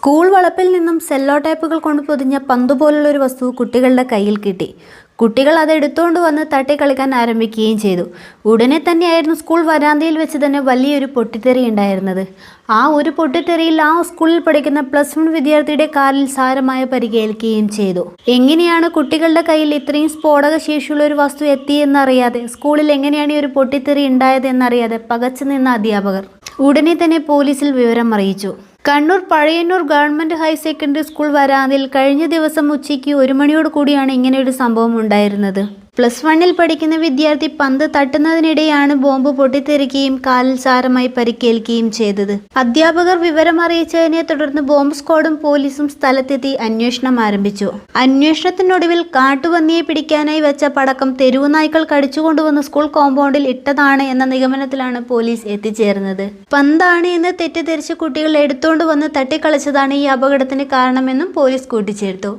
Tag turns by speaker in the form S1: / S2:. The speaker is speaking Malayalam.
S1: സ്കൂൾ വളപ്പിൽ നിന്നും സെല്ലോ ടൈപ്പുകൾ കൊണ്ട് പൊതിഞ്ഞ പന്ത് പോലുള്ള ഒരു വസ്തു കുട്ടികളുടെ കയ്യിൽ കിട്ടി. കുട്ടികൾ അത് എടുത്തുകൊണ്ട് വന്ന് തട്ടി കളിക്കാൻ ആരംഭിക്കുകയും ചെയ്തു. ഉടനെ തന്നെയായിരുന്നു സ്കൂൾ വരാന്തയിൽ വെച്ച് തന്നെ വലിയൊരു പൊട്ടിത്തെറി ഉണ്ടായിരുന്നത്. ആ ഒരു പൊട്ടിത്തെറിയിൽ ആ സ്കൂളിൽ പഠിക്കുന്ന പ്ലസ് വൺ വിദ്യാർത്ഥിയുടെ കാലിൽ സാരമായ പരിഗേൽക്കുകയും ചെയ്തു. എങ്ങനെയാണ് കുട്ടികളുടെ കയ്യിൽ ഇത്രയും സ്ഫോടക ശേഷിയുള്ള ഒരു വസ്തു എത്തിയെന്നറിയാതെ സ്കൂളിൽ എങ്ങനെയാണ് ഈ ഒരു പൊട്ടിത്തെറി ഉണ്ടായത് എന്നറിയാതെ പകച്ചു നിന്ന അധ്യാപകർ. ഉടനെ തന്നെ പോലീസിൽ വിവരം അറിയിച്ചു Kannur Pazhayannur government higher secondary school വരാതിൽ കഴിഞ്ഞ ദിവസം ഉച്ചയ്ക്ക് ഒരു മണിയോട് കൂടിയാണ് ഇങ്ങനെയൊരു സംഭവം ഉണ്ടായിരുന്നത്. പ്ലസ് വണ്ണിൽ പഠിക്കുന്ന വിദ്യാർത്ഥി പന്ത് തട്ടുന്നതിനിടെയാണ് ബോംബ് പൊട്ടിത്തെറിക്കുകയും കാലിൽ സാരമായി പരിക്കേൽക്കുകയും ചെയ്തത്. അധ്യാപകർ വിവരം അറിയിച്ചതിനെ തുടർന്ന് ബോംബ് സ്ക്വാഡും പോലീസും സ്ഥലത്തെത്തി അന്വേഷണം ആരംഭിച്ചു. അന്വേഷണത്തിനൊടുവിൽ കാട്ടുപന്നിയെ പിടിക്കാനായി വെച്ച പടക്കം തെരുവു നായ്ക്കൾ കടിച്ചുകൊണ്ടുവന്ന് സ്കൂൾ കോമ്പൗണ്ടിൽ ഇട്ടതാണ് എന്ന നിഗമനത്തിലാണ് പോലീസ് എത്തിച്ചേർന്നത്. പന്താണ് എന്ന് തെറ്റിദ്ധരിച്ച് കുട്ടികൾ എടുത്തുകൊണ്ട് വന്ന് തട്ടിക്കളിച്ചതാണ് ഈ അപകടത്തിന് കാരണമെന്നും പോലീസ് കൂട്ടിച്ചേർത്തു.